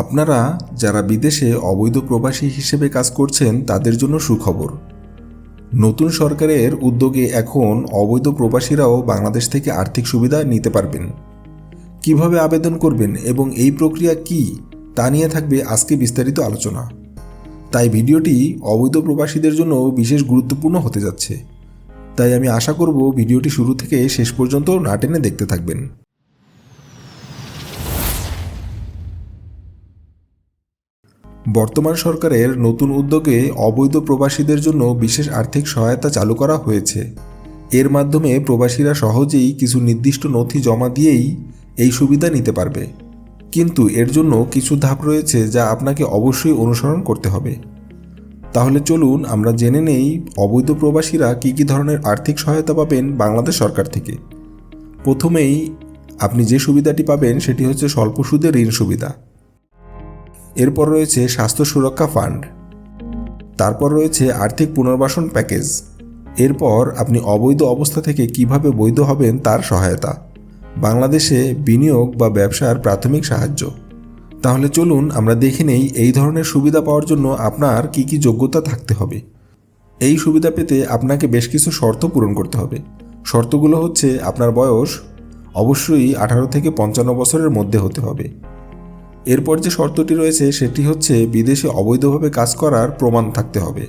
আপনারা যারা বিদেশে অবৈধ প্রবাসী হিসেবে কাজ করছেন, তাদের জন্য সুখবর। নতুন সরকারের উদ্যোগে এখন অবৈধ প্রবাসীরাও বাংলাদেশ থেকে আর্থিক সুবিধা নিতে পারবেন। কীভাবে আবেদন করবেন এবং এই প্রক্রিয়া কি, তা নিয়ে থাকবে আজকে বিস্তারিত আলোচনা। তাই ভিডিওটি অবৈধ প্রবাসীদের জন্য বিশেষ গুরুত্বপূর্ণ হতে যাচ্ছে। তাই আমি আশা করব ভিডিওটি শুরু থেকে শেষ পর্যন্ত না টেনে দেখতে থাকবেন। বর্তমান সরকারের নতুন উদ্যোগে অবৈধ প্রবাসীদের জন্য বিশেষ আর্থিক সহায়তা চালু করা হয়েছে। এর মাধ্যমে প্রবাসীরা সহজেই কিছু নির্দিষ্ট নথি জমা দিয়েই এই সুবিধা নিতে পারবে। কিন্তু এর জন্য কিছু ধাপ রয়েছে যা আপনাকে অবশ্যই অনুসরণ করতে হবে। তাহলে চলুন আমরা জেনে নেই অবৈধ প্রবাসীরা কী কী ধরনের আর্থিক সহায়তা পাবেন বাংলাদেশ সরকার থেকে। প্রথমেই আপনি যে সুবিধাটি পাবেন সেটি হচ্ছে স্বল্প সুদের ঋণ সুবিধা। এরপর রয়েছে স্বাস্থ্য সুরক্ষা ফান্ড। তারপর রয়েছে আর্থিক পুনর্বাসন প্যাকেজ। এরপর আপনি অবৈধ অবস্থা থেকে কীভাবে বৈধ হবেন তার সহায়তা। বাংলাদেশে বিনিয়োগ বা ব্যবসার প্রাথমিক সাহায্য। তাহলে চলুন আমরা দেখে নেই এই ধরনের সুবিধা পাওয়ার জন্য আপনার কি কি যোগ্যতা থাকতে হবে। এই সুবিধা পেতে আপনাকে বেশ কিছু শর্ত পূরণ করতে হবে। শর্তগুলো হচ্ছে আপনার বয়স, অবশ্যই আঠারো থেকে পঞ্চান্ন বছরের মধ্যে হতে হবে। এরপর যে শর্তটি রয়েছে সেটি হচ্ছে বিদেশে অবৈধভাবে কাজ করার প্রমাণ থাকতে হবে।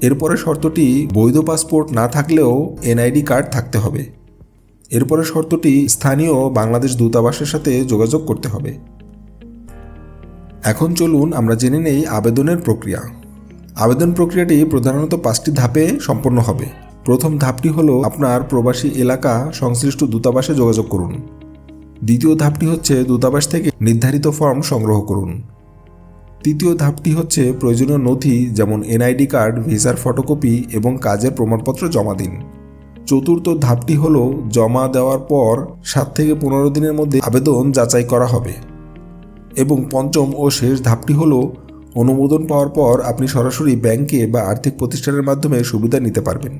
এরপরে শর্তটি বৈধ পাসপোর্ট না থাকলেও এনআইডি কার্ড থাকতে হবে। এরপরে শর্তটি স্থানীয় বাংলাদেশ দূতাবাসের সাথে যোগাযোগ করতে হবে। এখন চলুন আমরা জেনে নেই আবেদনের প্রক্রিয়া। আবেদন প্রক্রিয়াটি প্রধানত পাঁচটি ধাপে সম্পন্ন হবে। প্রথম ধাপটি হলো আপনার প্রবাসী এলাকা সংশ্লিষ্ট দূতাবাসে যোগাযোগ করুন। দ্বিতীয় ধাপটি হচ্ছে দূতাবাস থেকে নির্ধারিত ফর্ম সংগ্রহ করুন। তৃতীয় ধাপটি হচ্ছে প্রয়োজনীয় নথি যেমন এনআইডি কার্ড, ভিসার ফটোকপি এবং কাজের প্রমাণপত্র জমা দিন। চতুর্থ ধাপটি হল জমা দেওয়ার পর সাত থেকে পনেরো দিনের মধ্যে আবেদন যাচাই করা হবে। এবং পঞ্চম ও শেষ ধাপটি হল অনুমোদন পাওয়ার পর আপনি সরাসরি ব্যাংকে বা আর্থিক প্রতিষ্ঠানের মাধ্যমে সুবিধা নিতে পারবেন।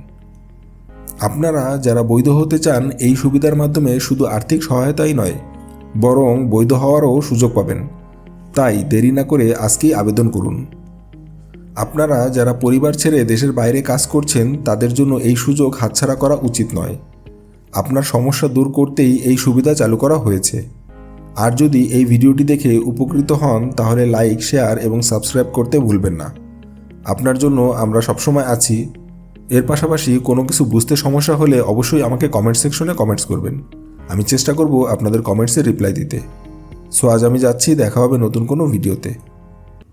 আপনারা যারা বৈধ হতে চান, এই সুবিধার মাধ্যমে শুধু আর্থিক সহায়তাই নয়, বরং বৈধ হওয়ারও সুযোগ পাবেন। তাই দেরি না করে আজকেই আবেদন করুন। আপনারা যারা পরিবার ছেড়ে দেশের বাইরে কাজ করছেন, তাদের জন্য এই সুযোগ হাতছাড়া করা উচিত নয়। আপনার সমস্যা দূর করতেই এই সুবিধা চালু করা হয়েছে। আর যদি এই ভিডিওটি দেখে উপকৃত হন, তাহলে লাইক, শেয়ার এবং সাবস্ক্রাইব করতে ভুলবেন না। আপনার জন্য আমরা সবসময় আছি। এর পাশাপাশি কোনো কিছু বুঝতে সমস্যা হলে অবশ্যই আমাকে কমেন্ট সেকশনে কমেন্টস করবেন। আমি চেষ্টা করব আপনাদের কমেন্টসে রিপ্লাই দিতে। সো আজ আমি যাচ্ছি, দেখা হবে নতুন কোনো ভিডিওতে